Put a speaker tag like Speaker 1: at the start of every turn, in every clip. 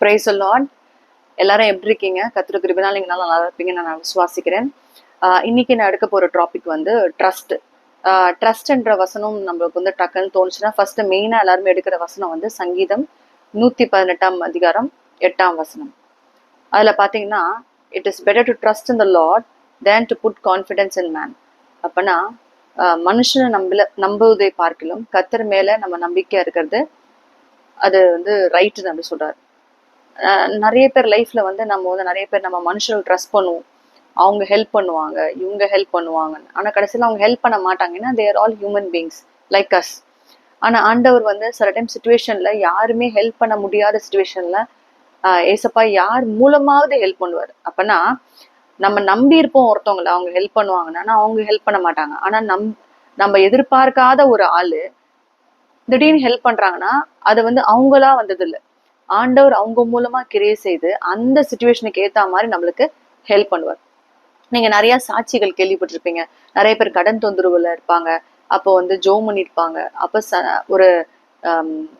Speaker 1: Price Lord எல்லாரும் எப்படி இருக்கீங்க? கத்திர கிருபினால் நீங்கள் நல்லா நல்லா இருப்பீங்கன்னு நான் விசுவாசிக்கிறேன். இன்னைக்கு நான் எடுக்க போகிற டாபிக் வந்து ட்ரஸ்ட் ட்ரஸ்ட்ன்ற வசனம் நம்மளுக்கு வந்து டக்குன்னு தோணுச்சுன்னா ஃபர்ஸ்ட் மெயினாக எல்லாருமே எடுக்கிற வசனம் வந்து சங்கீதம் நூற்றி பதினெட்டாம் அதிகாரம் எட்டாம் வசனம். அதில் பார்த்தீங்கன்னா it is better to trust in the lord than to put confidence in man அப்போனா மனுஷனை நம்பல நம்புவதை பார்க்கலும் கத்தர் மேலே நம்ம நம்பிக்கையாக இருக்கிறது அது வந்து ரைட்டுன்னு அப்படி சொல்கிறார் நிறைய பேர் லைஃப்ல வந்து நம்ம வந்து நிறைய பேர் நம்ம மனுஷர்கள் ட்ரஸ்ட் பண்ணுவோம். அவங்க ஹெல்ப் பண்ணுவாங்க. இவங்க ஹெல்ப் பண்ணுவாங்க ஆனால் கடைசியில் அவங்க ஹெல்ப் பண்ண மாட்டாங்க ஏன்னா they're all human beings like us ஆனால் ஆண்டவர் வந்து சில டைம் சுச்சுவேஷனில் யாருமே ஹெல்ப் பண்ண முடியாத சுச்சுவேஷனில் ஏசப்பா யார் மூலமாவது ஹெல்ப் பண்ணுவார். அப்போனா நம்ம நம்பி இருப்போம் அவங்க ஹெல்ப் பண்ணுவாங்கன்னா அவங்க ஹெல்ப் பண்ண மாட்டாங்க. ஆனால் நம் நம்ம எதிர்பார்க்காத ஒரு ஆள் திடீர்னு ஹெல்ப் பண்ணுறாங்கன்னா அது வந்து அவங்களா வந்ததில்லை. ஆண்டவர் அவங்க மூலமா கிரியே செய்து அந்த சுச்சுவேஷனுக்கு ஏத்த மாதிரி நம்மளுக்கு ஹெல்ப் பண்ணுவார். நீங்க நிறைய சாட்சிகள் கேள்விப்பட்டிருப்பீங்க. நிறைய பேர் கடன் தொந்தரவுல இருப்பாங்க. அப்போ வந்து ஜோ பண்ணிருப்பாங்க அப்ப ச ஒரு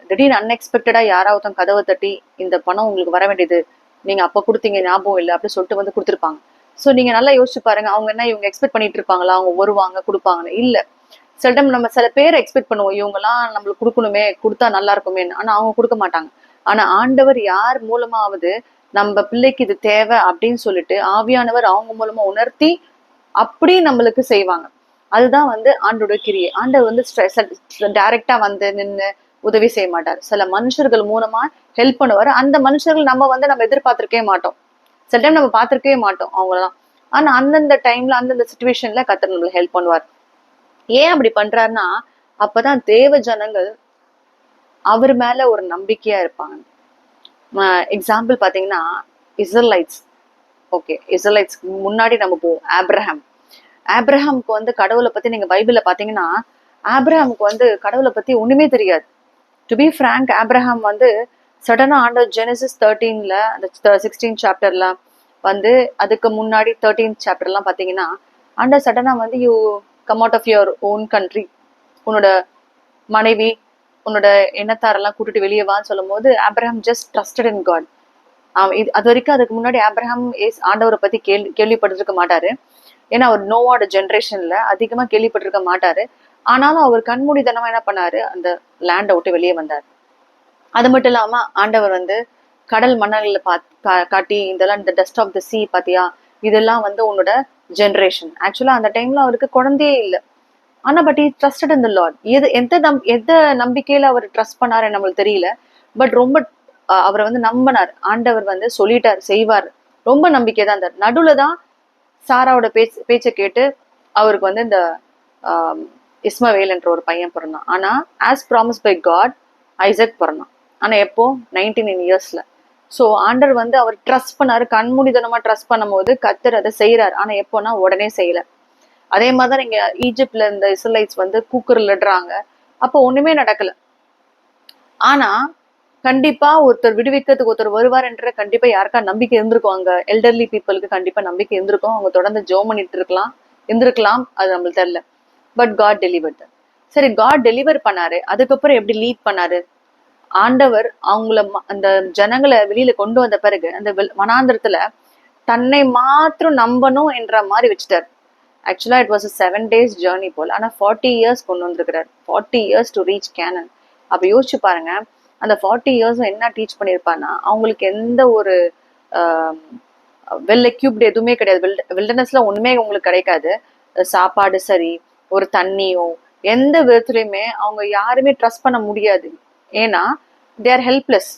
Speaker 1: திடீர்னு அன்எக்ஸ்பெக்டடா யாராவது கதவை தட்டி இந்த பணம் உங்களுக்கு வர வேண்டியது. நீங்க அப்ப கொடுத்தீங்க ஞாபகம் இல்லை அப்படின்னு சொல்லிட்டு வந்து கொடுத்துருப்பாங்க. ஸோ நீங்க நல்லா யோசிச்சு பாருங்க. அவங்க என்ன இவங்க எக்ஸ்பெக்ட் பண்ணிட்டு இருப்பாங்களா? அவங்க வருவாங்க கொடுப்பாங்கன்னு. இல்ல. சில டைம் நம்ம சில பேர் எக்ஸ்பெக்ட் பண்ணுவோம். இவங்கெல்லாம் நம்மளுக்கு கொடுக்கணுமே கொடுத்தா நல்லா இருக்குமே ஆனா அவங்க கொடுக்க மாட்டாங்க. ஆனா ஆண்டவர் யார் மூலமாவது நம்ம பிள்ளைக்கு இது தேவை அப்படின்னு சொல்லிட்டு ஆவியானவர் அவங்க மூலமா உணர்த்தி அப்படி நம்மளுக்கு செய்வாங்க. அதுதான் வந்து ஆண்டோட கிரியை. ஆண்டவர் வந்து டைரக்டா வந்து நின்று உதவி செய்ய மாட்டார். சில மனுஷர்கள் மூலமா ஹெல்ப் பண்ணுவார். அந்த மனுஷர்கள் நம்ம வந்து நம்ம எதிர்பார்த்திருக்கவே மாட்டோம். சில டைம் நம்ம பார்த்துருக்கவே மாட்டோம் அவங்கலாம் ஆனா அந்தந்த டைம்ல அந்தந்த சுச்சுவேஷன்ல கத்தர் நம்மளுக்கு ஹெல்ப் பண்ணுவார். ஏன் அப்படி பண்றாருன்னா அப்பதான் தேவ ஜனங்கள் அவர் மேல ஒரு நம்பிக்கையா இருப்பாங்க. எக்ஸாம்பிள் பாத்தீங்கன்னா இஸ்ரலைட்ஸ். ஓகே இஸ்ரலைட்ஸ் முன்னாடி நம்ம போவோம் ஆப்ரஹாம். ஆப்ரஹாமுக்கு வந்து கடவுளை பத்தி நீங்க பைபிள்ல பாத்தீங்கன்னா ஆப்ரஹாமுக்கு வந்து கடவுளை பத்தி ஒண்ணுமே தெரியாது. டு பி ஃப்ராங்க் ஆப்ரஹாம் வந்து சடனா ஆண்டர் ஜெனசிஸ் தேர்ட்டீன்ல அந்த சிக்ஸ்டீன் சாப்டர்ல வந்து அதுக்கு முன்னாடி தேர்ட்டீன் சாப்டர்லாம் பார்த்தீங்கன்னா ஆண்டர் சடனா வந்து you come out of your own country உன்னோட மனைவி உன்னோட எண்ணத்தாரெல்லாம் கூட்டிட்டு வெளியே வான்னு சொல்லும் போது Abraham just trusted in God இது அது வரைக்கும் அதுக்கு முன்னாடி ஆப்ரஹாம் ஏஸ் ஆண்டவரை பத்தி கேள்வி கேள்விப்பட்டிருக்க மாட்டாரு. ஏன்னா அவர் நோவாட ஜென்ரேஷன்ல அதிகமா கேள்விப்பட்டிருக்க மாட்டாரு. ஆனாலும் அவர் கண்மூடித்தனமா என்ன பண்ணாரு? அந்த லேண்டை விட்டு வெளியே வந்தார். அது மட்டும் இல்லாம ஆண்டவர் வந்து கடல் மணல்களை பாத் கா- காட்டி இதெல்லாம் இந்த டஸ்ட் ஆஃப் த சி பாத்தியா? இதெல்லாம் வந்து உன்னோட ஜென்ரேஷன் ஆக்சுவலா அந்த டைம்ல அவருக்கு குழந்தையே இல்லை. ஆனா பட் ஈ ட்ரஸ்டட் இந்த லார்ட் எது எந்த நம் எந்த நம்பிக்கையில அவர் ட்ரஸ்ட் பண்ணாரு நம்மளுக்கு தெரியல. பட் ரொம்ப அவரை வந்து நம்பினார். ஆண்டவர் வந்து சொல்லிட்டார் செய்வார். ரொம்ப நம்பிக்கை தான் இருந்தார். நடுவுல தான் சாராவோட பேச்சு பேச்சை கேட்டு அவருக்கு வந்து இந்த இஸ்மவேல் என்ற ஒரு பையன் பிறந்தான். ஆனா as promise by God Isaac பிறந்தான். ஆனா எப்போ? நைன்டி நைன் இயர்ஸ்ல ஸோ ஆண்டர் வந்து அவர் ட்ரஸ்ட் பண்ணாரு. கண்மூடித்தனமா ட்ரஸ்ட் பண்ணும்போது கத்தர் அதை செய்யறாரு ஆனா எப்போனா உடனே செய்யல. அதே மாதிரி தான் இங்க ஈஜிப்ட்ல இந்த இஸ்ரலைட்ஸ் வந்து கூக்குரல் அப்போ ஒண்ணுமே நடக்கல. ஆனா கண்டிப்பா ஒருத்தர் விடுவிக்கிறதுக்கு ஒருத்தர் வருவார் என்ற கண்டிப்பா யாருக்கா நம்பிக்கை இருந்திருக்கும் அங்க எல்டர்லி பீப்புளுக்கு கண்டிப்பா நம்பிக்கை இருந்திருக்கும். அவங்க தொடர்ந்து ஜோ பண்ணிட்டு இருக்கலாம். இருந்திருக்கலாம். அது நம்மளுக்கு தெரியல. பட் காட் டெலிவர்ட் சரி காட் டெலிவர் பண்ணாரு. அதுக்கப்புறம் எப்படி லீட் பண்ணாரு? ஆண்டவர் அவங்கள அந்த ஜனங்களை வெளியில கொண்டு வந்த பிறகு அந்த வனாந்திரத்துல தன்னை மாத்திரம் நம்பணும் என்ற மாதிரி வச்சுட்டார். ஆக்சுவலா it was seven days journey போல். ஆனால் ஃபார்ட்டி இயர்ஸ் கொண்டு வந்திருக்கிறார். Forty years to reach Canaan அப்போ யோசிச்சு பாருங்க. அந்த ஃபார்ட்டி இயர்ஸும் என்ன டீச் பண்ணியிருப்பான்னா அவங்களுக்கு எந்த ஒரு வெல் எக்யூப்டு எதுவுமே கிடையாது. வில்டர்னஸ்ல ஒன்றுமே உங்களுக்கு கிடைக்காது. சாப்பாடு சரி ஒரு தண்ணியோ எந்த விதத்துலையுமே அவங்க யாருமே ட்ரஸ்ட் பண்ண முடியாது. ஏன்னா தே ஆர் ஹெல்ப்லெஸ்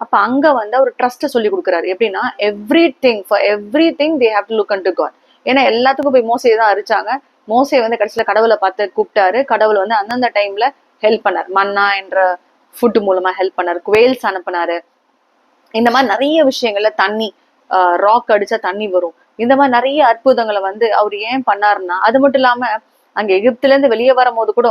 Speaker 1: அப்போ அங்கே வந்து அவர் ட்ரஸ்ட்டை சொல்லி கொடுக்குறாரு. எப்படின்னா everything for everything they have to look and to God ஏன்னா எல்லாத்துக்கும் போய் மோசையை தான் அரிச்சாங்க. மோசை வந்து கடைசியில கடவுளை பார்த்து கூப்பிட்டாரு. கடவுள் வந்து அந்தந்த டைம்ல ஹெல்ப் பண்ணார். மன்னா என்ற ஃபுட் மூலமா ஹெல்ப் பண்ணார். குவேல்ஸ் அனுப்புனாரு. இந்த மாதிரி நிறைய விஷயங்கள்ல தண்ணி ராக் அடிச்சா தண்ணி வரும். இந்த மாதிரி நிறைய அற்புதங்களை வந்து அவர் ஏன் பண்ணாருன்னா அது மட்டும் இல்லாம அங்க எகிப்துல இருந்து வெளியே வரும்போது கூட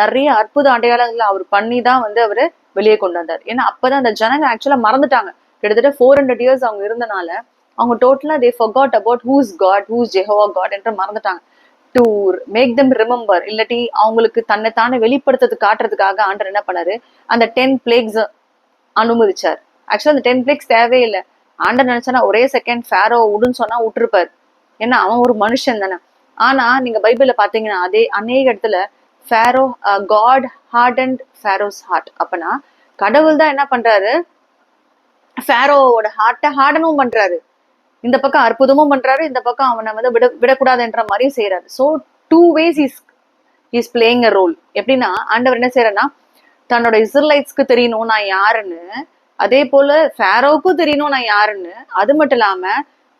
Speaker 1: நிறைய அற்புத அடையாளங்களை அவர் பண்ணி தான் வந்து அவரு வெளியே கொண்டு வந்தார். ஏன்னா அப்பதான் அந்த ஜனங்க ஆக்சுவலா மறந்துட்டாங்க. கிட்டத்தட்ட ஃபோர் ஹண்ட்ரட் இயர்ஸ் அவங்க இருந்தனால அவங்க டோட்டலாக they forgot about whose God whose Jehovah God என்று மறந்துட்டாங்க. டு மேக் தெம் ரிமெம்பர் இல்லாட்டி அவங்களுக்கு தன்னைத்தானே வெளிப்படுத்துறது காட்டுறதுக்காக ஆண்டர் என்ன பண்ணாரு? அந்த டென் பிளேக்ஸ் அனுமதிச்சார். ஆக்சுவலாக அந்த டென் பிளேக்ஸ் தேவையில்லை. ஆண்டர் நினைச்சானா ஒரே செகண்ட் ஃபேரோ விடுன்னு சொன்னா விட்டுருப்பார் ஏன்னா அவன் ஒரு மனுஷன் தானே. ஆனா நீங்க பைபிள்ல பாத்தீங்கன்னா அதே அநேக இடத்துல Pharaoh God hard and Pharaoh's hard அப்பனா கடவுள் தான் என்ன பண்றாரு? ஃபேரோவோட ஹார்ட்டை ஹார்டனும் பண்றாரு. இந்த பக்கம் அற்புதமும் பண்றாரு இந்த பக்கம் அவனை வந்து விட விடக்கூடாதுன்ற மாதிரியும் செய்யறாரு so two ways is is playing a role எப்படின்னா ஆண்டவர் என்ன செய்யறன்னா தன்னோட இஸ்ரலைட்ஸ்க்கு தெரியணும் நான் யாருன்னு அதே போல ஃபேரோவுக்கும் தெரியணும் நான் யாருன்னு. அது மட்டும் இல்லாம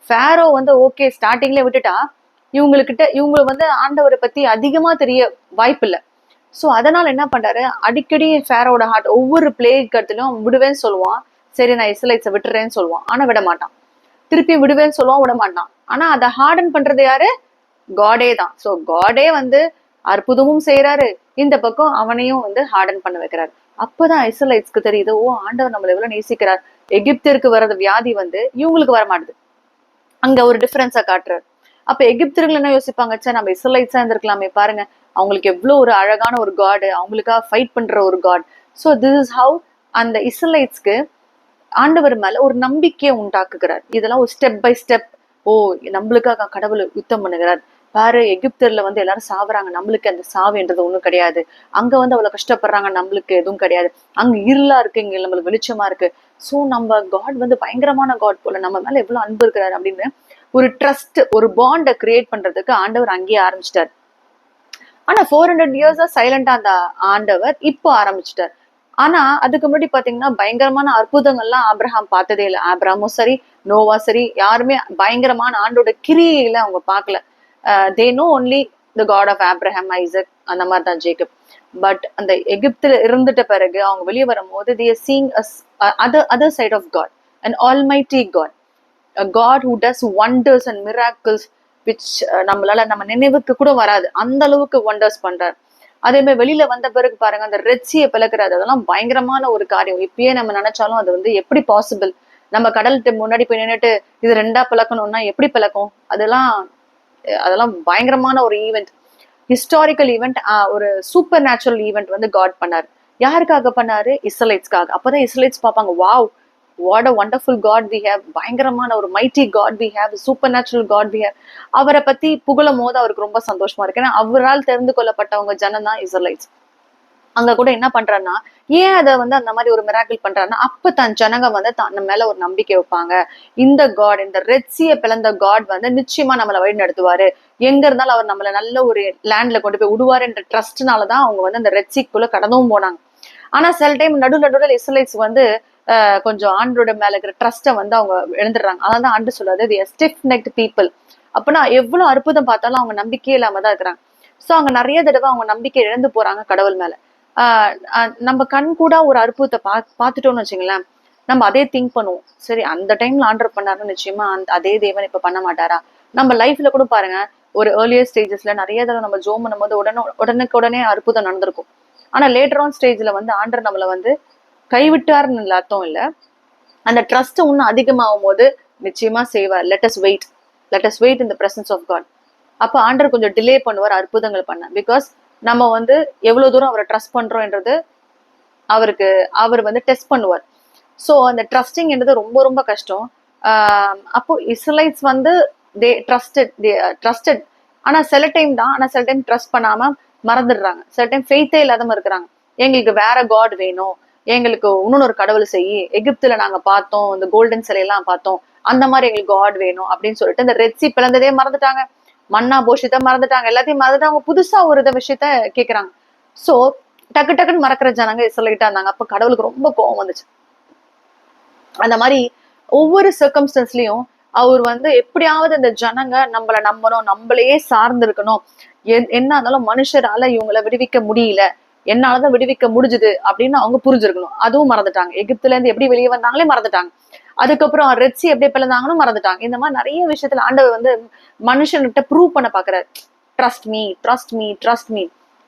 Speaker 1: ஃபேரோ வந்து ஓகே ஸ்டார்டிங்ல விட்டுட்டா இவங்களுக்கிட்ட இவங்க வந்து ஆண்டவரை பத்தி அதிகமா தெரிய வாய்ப்பு இல்லை. ஸோ அதனால என்ன பண்றாரு அடிக்கடி ஃபேரோட ஹார்ட் ஒவ்வொரு பிளே இடத்துலயும் விடுவேன்னு சொல்லுவான். சரி நான் இஸ்ரலைட்ஸை விட்டுறேன்னு சொல்லுவான். ஆனா விட மாட்டான். திருப்பி விடுவேன்னு சொல்லவும் விட மாட்டான் ஆனா அதை ஹார்டன் பண்றது யாரு? காடே தான். ஸோ காடே வந்து அற்புதமும் செய்யறாரு இந்த பக்கம் அவனையும் வந்து ஹார்டன் பண்ண வைக்கிறாரு. அப்பதான் இஸ்ரலைட்ஸ்க்கு தெரியுது ஓ ஆண்டவர் நம்மளை எவ்வளவு நேசிக்கிறார். எகிப்திற்கு வர்றது வியாதி வந்து இவங்களுக்கு வர மாட்டுது. அங்க ஒரு டிஃபரன்ஸா காட்டுறாரு. அப்ப எகிப்தியர்கள் என்ன யோசிப்பாங்க? சே நம்ம இஸ்ரலைட்ஸா இருந்திருக்கலாமே பாருங்க. அவங்களுக்கு எவ்வளவு ஒரு அழகான ஒரு காடு அவங்களுக்காக ஃபைட் பண்ற ஒரு God so this is how அந்த இஸ்ரலைட்ஸ்க்கு ஆண்டவர் மேல ஒரு நம்பிக்கையை உண்டாக்குகிறார். இதெல்லாம் ஒரு ஸ்டெப் பை ஸ்டெப் ஓ நம்மளுக்காக கடவுள் யுத்தம் பண்ணுகிறார். பாரு எகிப்தர்ல வந்து எல்லாரும் சாவுறாங்க. நம்மளுக்கு அந்த சாவுன்றது ஒண்ணும் கிடையாது. அங்க வந்து அவ்வளவு கஷ்டப்படுறாங்க. நம்மளுக்கு எதுவும் கிடையாது. அங்க இருளா இருக்கு இங்க நம்மளுக்கு வெளிச்சமா இருக்கு. சோ நம்ம காட் வந்து பயங்கரமான காட் போல நம்ம மேல எவ்வளவு அன்பு இருக்கிறாரு அப்படின்னு ஒரு ட்ரஸ்ட் ஒரு பாண்டை கிரியேட் பண்றதுக்கு ஆண்டவர் அங்கேயே ஆரம்பிச்சிட்டார். ஆனா ஃபோர் ஹண்ட்ரட் இயர்ஸா சைலண்டா அந்த ஆண்டவர் இப்போ ஆரம்பிச்சிட்டார். ஆனா அதுக்கு முன்னாடி பாத்தீங்கன்னா பயங்கரமான அற்புதங்கள்லாம் ஆப்ரஹாம் பார்த்ததே இல்லை. ஆப்ரஹாமும் சரி நோவா சரி யாருமே பயங்கரமான ஆண்டோட கிரியையில அவங்க பார்க்கல. They know only the God of Abraham Isaac அந்த மாதிரி தான் ஜேக்கப். பட் அந்த எகிப்துல இருந்துட்ட பிறகு அவங்க வெளியே வரும்போது the seeing other other side of God and all almighty God God who does wonders and miracles which நம்மளால நம்ம நினைவுக்கு கூட வராது. அந்த அளவுக்கு ஒண்டர்ஸ் பண்றாரு. அதே மாதிரி வெளியில வந்த பிறகு பாருங்க அந்த ரெச்சியை பிளக்குறது அதெல்லாம் பயங்கரமான ஒரு காரியம். இப்பயே நம்ம நினைச்சாலும் அது வந்து எப்படி பாசிபிள் நம்ம கடல்கிட்ட முன்னாடி போய் நின்றுட்டு இது ரெண்டா பிளக்கணும்னா எப்படி பிளக்கும்? அதெல்லாம் அதெல்லாம் பயங்கரமான ஒரு ஈவெண்ட் ஹிஸ்டாரிக்கல் ஈவெண்ட் ஒரு சூப்பர் நேச்சுரல் ஈவெண்ட் வந்து காட் பண்ணார். யாருக்காக பண்ணாரு? இஸ்ரலைட்ஸ்க்காக அப்பதான் இஸ்ரலைட்ஸ் பார்ப்பாங்க wow what a wonderful God we have பயங்கரமான ஒரு mighty God we have supernatural God we have அவரை பத்தி புகழும் போது அவருக்கு ரொம்ப சந்தோஷமா இருக்கு. ஏன்னா அவரால் தெரிந்து கொள்ளப்பட்டவங்க ஜனம் தான் இஸ்ரலைட்ஸ் அங்க கூட என்ன பண்றாருன்னா ஏன் அதை வந்து அந்த மாதிரி ஒரு மிராக்கிள் பண்றாருன்னா அப்ப தன் ஜனங்க வந்து தன் மேல ஒரு நம்பிக்கை வைப்பாங்க. இந்த காட் இந்த ரெட்சிய பிளந்த காட் வந்து நிச்சயமா நம்மளை வழி நடத்துவாரு. எங்க இருந்தாலும் அவர் நம்மளை நல்ல ஒரு லேண்ட்ல கொண்டு போய் விடுவாருன்ற ட்ரஸ்ட்னாலதான் அவங்க வந்து அந்த ரெட்சிக்குள்ள கடந்தும் போனாங்க. ஆனா சில டைம் நடு நடுவில் இஸ்ரலைட்ஸ் வந்து கொஞ்சம் ஆண்டோட மேல இருக்கிற ட்ரஸ்ட்டை வந்து அவங்க இழந்துடுறாங்க. அதான் தான் ஆண்டு சொல்லாது தி ஸ்டிஃப் நெக்ட் பீப்புள் அப்பனா எவ்வளவு அற்புதம் பார்த்தாலும் அவங்க நம்பிக்கையே இல்லாம தான் இருக்கிறாங்க. ஸோ அவங்க நிறைய தடவை அவங்க நம்பிக்கை இழந்து போறாங்க கடவுள் மேல. நம்ம கண் கூட ஒரு அற்புதத்தை பா பார்த்துட்டோம்னு வச்சுங்களேன் நம்ம அதே திங்க் பண்ணுவோம். சரி அந்த டைம்ல ஆண்டர் பண்ணாருன்னு நிச்சயமா அந்த அதே தேவன் இப்ப பண்ண மாட்டாரா? நம்ம லைஃப்ல கூட பாருங்க ஒரு ஏர்லியர் ஸ்டேஜஸ்ல நிறைய தடவை நம்ம ஜோம் பண்ணும்போது உடனே உடனுக்கு உடனே அற்புதம் நடந்திருக்கும். ஆனா லேட்டர் ஆன் ஸ்டேஜ்ல வந்து ஆண்டர் நம்மளை வந்து கைவிட்டாருன்னு அர்த்தம் இல்லை. அந்த ட்ரஸ்ட் இன்னும் அதிகமாகும் போது நிச்சயமா செய்வார். Let us wait let us wait in the presence of God அப்போ ஆண்டர் கொஞ்சம் டிலே பண்ணுவார் அற்புதங்கள் பண்ண. பிகாஸ் நம்ம வந்து எவ்வளோ தூரம் அவரை ட்ரஸ்ட் பண்றோம்ன்றது அவருக்கு அவர் வந்து டெஸ்ட் பண்ணுவார். ஸோ அந்த ட்ரஸ்டிங்ன்றது ரொம்ப ரொம்ப கஷ்டம். அப்போ இஸ்ரலைட்ஸ் வந்து தே ட்ரஸ்டட் ட்ரஸ்டட் ஆனால் சில டைம் தான் ஆனால் சில டைம் ட்ரஸ்ட் பண்ணாமல் மறந்துடுறாங்க. சில டைம் ஃபெய்த்தே இல்லாதம இருக்கிறாங்க. எங்களுக்கு வேற காட் வேணும். எங்களுக்கு இன்னொரு கடவுள் செய்யி எகிப்துல நாங்க பார்த்தோம் இந்த கோல்டன் சிலையெல்லாம் பார்த்தோம். அந்த மாதிரி எங்களுக்கு காட் வேணும் அப்படின்னு சொல்லிட்டு இந்த ரெட்சி பிளந்ததே மறந்துட்டாங்க. மன்னா போஷித்த மறந்துட்டாங்க. எல்லாத்தையும் மறந்துட்டு அவங்க புதுசா ஒரு இதை விஷயத்த கேக்குறாங்க. சோ டக்கு டக்குன்னு மறக்கிற ஜனங்க சொல்லிக்கிட்டா இருந்தாங்க. அப்ப கடவுளுக்கு ரொம்ப கோவம் வந்துச்சு. அந்த மாதிரி ஒவ்வொரு சர்க்கம்ஸ்டன்ஸ்லயும் அவர் வந்து எப்படியாவது இந்த ஜனங்க நம்மளை நம்பணும் நம்மளையே சார்ந்து இருக்கணும் என்ன இருந்தாலும் மனுஷரால இவங்களை விடுவிக்க முடியல. என்னாலதான் விடுவிக்க முடிஞ்சுது அப்படின்னு அவங்க புரிஞ்சிருக்கணும். அதுவும் மறந்துட்டாங்க. எகிப்துல இருந்து எப்படி வெளியே வந்தாங்களே மறந்துட்டாங்க. அதுக்கப்புறம் ரெட்சி எப்படி பிளந்தாங்கன்னு மறந்துட்டாங்க. இந்த மாதிரி நிறைய விஷயத்துல ஆண்டவர் வந்து மனுஷன்கிட்ட ப்ரூவ் பண்ண பாக்குறாரு trust me trust me trust me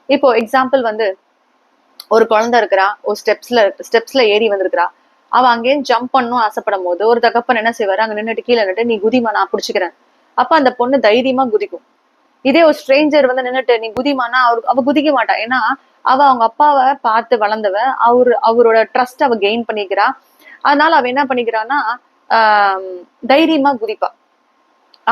Speaker 1: இப்போ எக்ஸாம்பிள் வந்து ஒரு குழந்தை இருக்கிறா ஒரு ஸ்டெப்ஸ்ல ஸ்டெப்ஸ்ல ஏறி வந்திருக்கிறா. அவ அங்கேயும் ஜம்ப் பண்ணும் ஆசைப்படும் போது ஒரு தகப்பன் என்ன செய்வாரு? அங்க நின்றுட்டு கீழே நின்று நீ குதிமா நான் பிடிச்சிக்கிறேன். அப்ப அந்த பொண்ணு தைரியமா குதிக்கும். இதே ஒரு ஸ்ட்ரேஞ்சர் வந்து நின்றுட்டு நீ குதிமானா அவரு அவ குதிக்க மாட்டா ஏன்னா அவ அவங்க அப்பாவை பார்த்து வளர்ந்தவ அவரு அவரோட ட்ரஸ்ட் அவ கெயின் பண்ணிக்கிறா. அதனால அவ என்ன பண்ணிக்கிறான்னா தைரியமா குதிப்பா.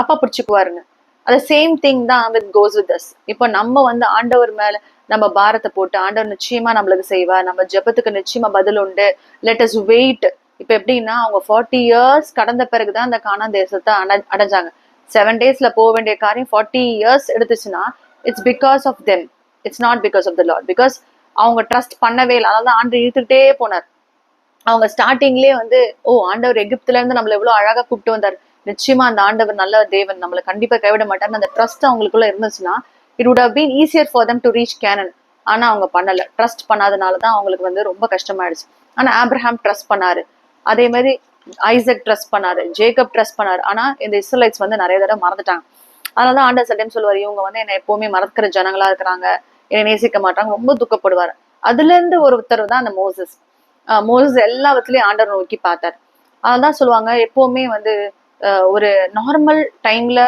Speaker 1: அப்பா பிடிச்சிக்குவாருன்னு அது சேம் திங் தான் வித் கோஸ் வித் அஸ் இப்போ நம்ம வந்து ஆண்டவர் மேல நம்ம பாரத்தை போட்டு ஆண்டவர் நிச்சயமா நம்மளுக்கு செய்வார். நம்ம ஜெபத்துக்கு நிச்சயமா பதில் உண்டு. லெட் அஸ் வெயிட் இப்போ எப்படின்னா அவங்க ஃபார்ட்டி இயர்ஸ் கடந்த பிறகுதான் அந்த காணா தேசத்தை அட அடைஞ்சாங்க. செவன் டேஸ்ல போக வேண்டிய காரியம் forty years எடுத்துச்சுன்னா it's because of them it's not because of the lord because அவங்க ட்ரஸ்ட் பண்ணவே இல்லை. அதாவது ஆண்டு இழுத்துக்கிட்டே போனார். அவங்க ஸ்டார்டிங்லயே வந்து ஓ ஆண்டவர் எகிப்துல இருந்து நம்மள எவ்வளவு அழகா கூப்பிட்டு வந்தார். நிச்சயமா அந்த ஆண்டவர் நல்ல தேவன். நம்மளை கண்டிப்பா கைவிட மாட்டார் அந்த ட்ரஸ்ட் அவங்களுக்குள்ள இருந்துச்சுன்னா it would have been easier for them to reach Canaan ஆனா அவங்க பண்ணல. ட்ரஸ்ட் பண்ணாதனால தான் அவங்களுக்கு வந்து ரொம்ப கஷ்டமாயிடுச்சு. ஆனா ஆப்ரஹாம் ட்ரஸ்ட் பண்ணாரு. அதே மாதிரி ஐசக் ட்ரஸ்ட் பண்ணாரு. ஜேக்கப் ட்ரஸ்ட் பண்ணாரு. ஆனா இந்த இஸ்ரலைட்ஸ் வந்து நிறைய தடவை மறந்துட்டாங்க. அதனாலதான் ஆண்டர் சட்டம் டைம் சொல்லுவார் இவங்க வந்து என்னை எப்பவுமே மறக்கிற ஜனங்களா இருக்கிறாங்க. என்னை நேசிக்க மாட்டாங்க. ரொம்ப துக்கப்படுவார். அதுல இருந்து ஒருத்தர் தான் அந்த மோசஸ். மோசஸ் எல்லா விதத்துலயும் ஆண்டர் நோக்கி பார்த்தார். அதான் சொல்லுவாங்க எப்பவுமே வந்து ஒரு நார்மல் டைம்ல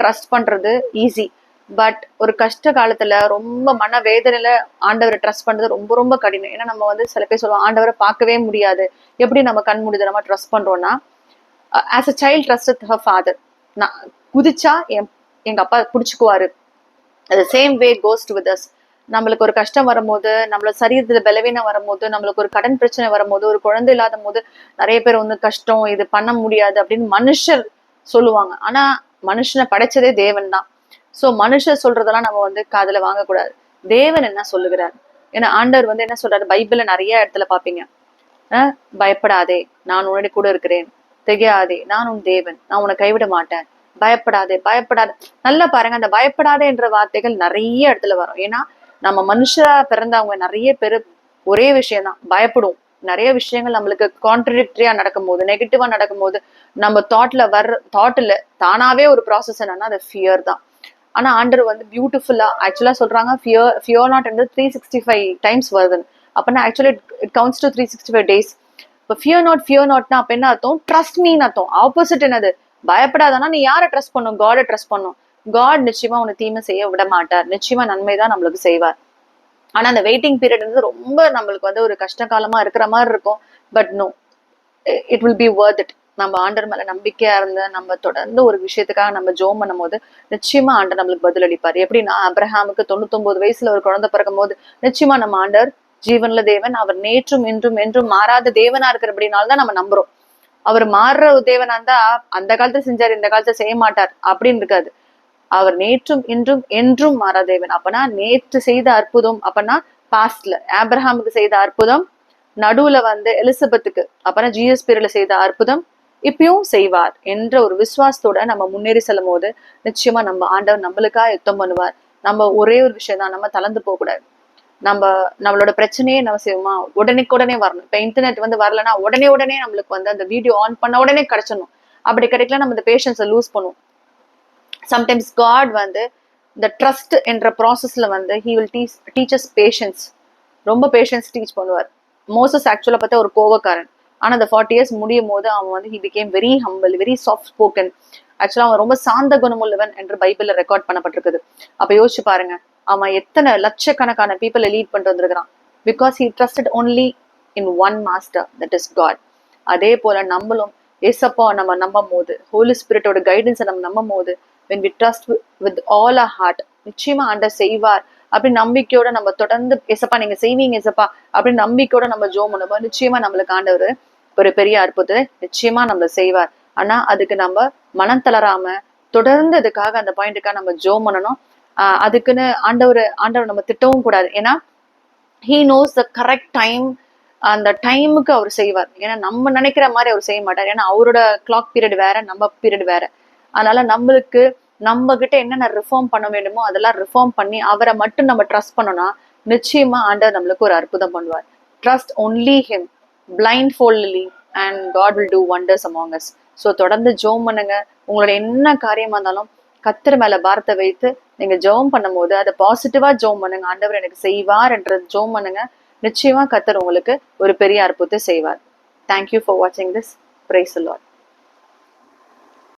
Speaker 1: ட்ரஸ்ட் பண்றது ஈஸி பட் ஒரு கஷ்ட காலத்துல ரொம்ப மன வேதனையில ஆண்டவரை ட்ரஸ்ட் பண்றது ரொம்ப ரொம்ப கடினம். ஏன்னா நம்ம வந்து சில பேர் சொல்லுவோம் ஆண்டவரை பார்க்கவே முடியாது. எப்படி நம்ம கண் முடிது நம்ம ட்ரஸ்ட் பண்றோம்னா as a child trust her father நான் குதிச்சா என் எங்க அப்பா பிடிச்சிக்குவாரு. Same way goes with us நம்மளுக்கு ஒரு கஷ்டம் வரும்போது நம்மள சரீரத்துல பலவீனம் வரும்போது நம்மளுக்கு ஒரு கடன் பிரச்சனை வரும்போது ஒரு குழந்தை இல்லாத போது நிறைய பேர் வந்து கஷ்டம் இது பண்ண முடியாது அப்படின்னு மனுஷர் சொல்லுவாங்க. ஆனா மனுஷனை படைச்சதே தேவன் தான். சோ மனுஷர் சொல்றதெல்லாம் நம்ம வந்து காதுல வாங்கக்கூடாது. தேவன் என்ன சொல்லுகிறார்? ஏன்னா ஆண்டவர் வந்து என்ன சொல்றாரு? பைபிள்ல நிறைய இடத்துல பாப்பீங்க அஹ் பயப்படாதே நான் உன்னுடைய கூட இருக்கிறேன். திகையாதே நான் உன் தேவன். நான் உன்னை கைவிட மாட்டேன். பயப்படாதே பயப்படாது. நல்லா பாருங்க அந்த பயப்படாதே என்ற வார்த்தைகள் நிறைய இடத்துல வரும். ஏன்னா நம்ம மனுஷரா பிறந்தவங்க நிறைய பேர் ஒரே விஷயம்தான். பயப்படுவோம். நிறைய விஷயங்கள் நம்மளுக்கு கான்ட்ரடிக்டரியா நடக்கும்போது நெகட்டிவா நடக்கும்போது நம்ம தாட்ல வர்ற தாட்ல தானாவே ஒரு ப்ராசஸ் என்னன்னா அது ஃபியர் தான். ஆனா ஆண்டர் வந்து பியூட்டிஃபுல்லா ஆக்சுவலா சொல்றாங்க ஃபியர் ஃபியர் நாட் வந்து த்ரீ சிக்ஸ்டி ஃபைவ் டைம்ஸ் வருதுன்னு. அப்படின்னா actually it counts to three sixty five days இப்போ ஃபியர் நாட் ஃபியர் நாட்னா அப்ப என்ன அர்த்தம்? ட்ரஸ்ட் மீன் அர்த்தம். ஆப்போசிட் என்னது? பயப்படாதனா நீ யாரை ட்ரஸ்ட் பண்ணும்? காடை ட்ரஸ்ட் பண்ணும். காட் நிச்சயமா உன்னை தீமை செய்ய விட மாட்டார். நிச்சயமா நன்மை தான் நம்மளுக்கு செய்வார். ஆனா அந்த வெயிட்டிங் பீரியட் வந்து ரொம்ப நம்மளுக்கு வந்து ஒரு கஷ்ட காலமா இருக்கிற மாதிரி இருக்கும். But no it will be worth it நம்ம ஆண்டர் மேல நம்பிக்கையா இருந்து நம்ம தொடர்ந்து ஒரு விஷயத்துக்காக நம்ம ஜோம் பண்ணும்போது நிச்சயமா ஆண்டர் நம்மளுக்கு பதிலளிப்பார் எப்படின்னா அப்ரஹாமுக்கு தொண்ணூத்தொன்பது வயசுல ஒரு குழந்தை பிறக்கும் போது நிச்சயமா நம்ம ஆண்டர் ஜீவன்ல தேவன் அவர் நேற்றும் இன்றும் என்றும் மாறாத தேவனா இருக்கிறபடினால்தான் நம்ம நம்புறோம். அவர் மாறுற ஒரு தேவனா இருந்தா அந்த காலத்துல செஞ்சாரு இந்த காலத்துல செய்ய மாட்டார் அப்படின்னு இருக்காது. அவர் நேற்றும் இன்றும் என்றும் மாறாத தேவன். அப்பனா நேற்று செய்த அற்புதம் அப்பனா பாஸ்ட்ல ஆப்ரஹாமுக்கு செய்த அற்புதம் நடுவுல வந்து எலிசபெத்துக்கு அப்பனா ஜிஎஸ் பீரியட்ல செய்த அற்புதம் இப்பயும் செய்வார் என்ற ஒரு விசுவாசத்தோட நம்ம முன்னேறி செல்லும் போது நிச்சயமா நம்ம ஆண்டவர் நம்மளுக்காக யுத்தம் பண்ணுவார். நம்ம ஒரே ஒரு விஷயம் தான் நம்ம தளர்ந்து போகக்கூடாது. நம்ம நம்மளோட பிரச்சனையே நம்ம செய்வோமா உடனேக்கு உடனே வரணும். இப்ப இன்டர்நெட் வந்து வரலன்னா உடனே உடனே நம்மளுக்கு வந்து அந்த வீடியோ ஆன் பண்ண உடனே கிடைச்சிடணும். அப்படி கிடைக்கல நம்ம இந்த பேஷன்ஸை லூஸ் பண்ணுவோம். சம்டைம்ஸ் காட் வந்து இந்த ட்ரஸ்ட் என்ற ப்ராசஸ்ல வந்து he will teach teachers patience ரொம்ப பேஷன்ஸ் டீச் பண்ணுவார். மோசஸ் ஆக்சுவலா பார்த்தா ஒரு கோவக்காரன். ஆனா அந்த ஃபார்ட்டி இயர்ஸ் முடியும் போது அவன் வந்து he became very humble very soft spoken ஆக்சுவலா அவன் ரொம்ப சாந்த குணமுள்ளவன் என்று பைபிள்ல ரெக்கார்ட் பண்ணப்பட்டிருக்குது. அப்ப யோசிச்சு பாருங்க. அவன் எத்தனை லட்சக்கணக்கான பீப்புளை லீட் பண்ணிட்டு வந்திருக்கிறான். Because he trusted only in one master that is God அதே போல நம்மளும் ஏசப்பா நம்ம நம்பும் போது ஹோலி ஸ்பிரிட்டோட கைடன்ஸை நம்ம நம்பும் போது when we trust with all a heart நிச்சயமா ஆண்டர் செய்வார். அப்படி நம்பிக்கையோட நம்ம தொடர்ந்து எசப்பா நீங்க செய்வீங்க எசப்பா அப்படி நம்பிக்கையோட நம்ம ஜோம் பண்ணுவோம் நிச்சயமா நம்மளுக்கு ஆண்டவர் ஒரு பெரிய அற்புதத்தை நிச்சயமா நம்ம செய்வார். ஆனா அதுக்கு நம்ம மனம் தளராம தொடர்ந்து அதுக்காக அந்த பாயிண்ட்டுக்காக நம்ம ஜோம் பண்ணணும். ஆஹ் அதுக்குன்னு ஆண்டவர் ஆண்டவர் நம்ம திட்டவும் கூடாது. ஏன்னா he knows the correct time அந்த டைமுக்கு அவர் செய்வார். ஏன்னா நம்ம நினைக்கிற மாதிரி அவர் செய்ய மாட்டார். ஏன்னா அவரோட கிளாக் பீரியட் வேற நம்ம பீரியட் வேற. அதனால நம்மளுக்கு நம்ம கிட்ட என்னென்ன ரிஃபார்ம் பண்ண வேண்டுமோ அதெல்லாம் ரிஃபார்ம் பண்ணி அவரை மட்டும் நம்ம ட்ரஸ்ட் பண்ணோம்னா நிச்சயமா ஆண்டவர் நம்மளுக்கு ஒரு அற்புதம் பண்ணுவார். Trust only him blindfoldly and God will do wonders among us so தொடர்ந்து ஜோம் பண்ணுங்க. உங்களோட என்ன காரியமா இருந்தாலும் கத்திர மேல பாரத்தை வைத்து நீங்க ஜோம் பண்ணும்போது அதை பாசிட்டிவா ஜோம் பண்ணுங்க. ஆண்டவர் எனக்கு செய்வார் என்ற ஜோம் பண்ணுங்க. நிச்சயமா கத்தர் உங்களுக்கு ஒரு பெரிய அற்புதத்தை செய்வார். தேங்க்யூ ஃபார் வாட்சிங் திஸ் பிரைஸ் லாட்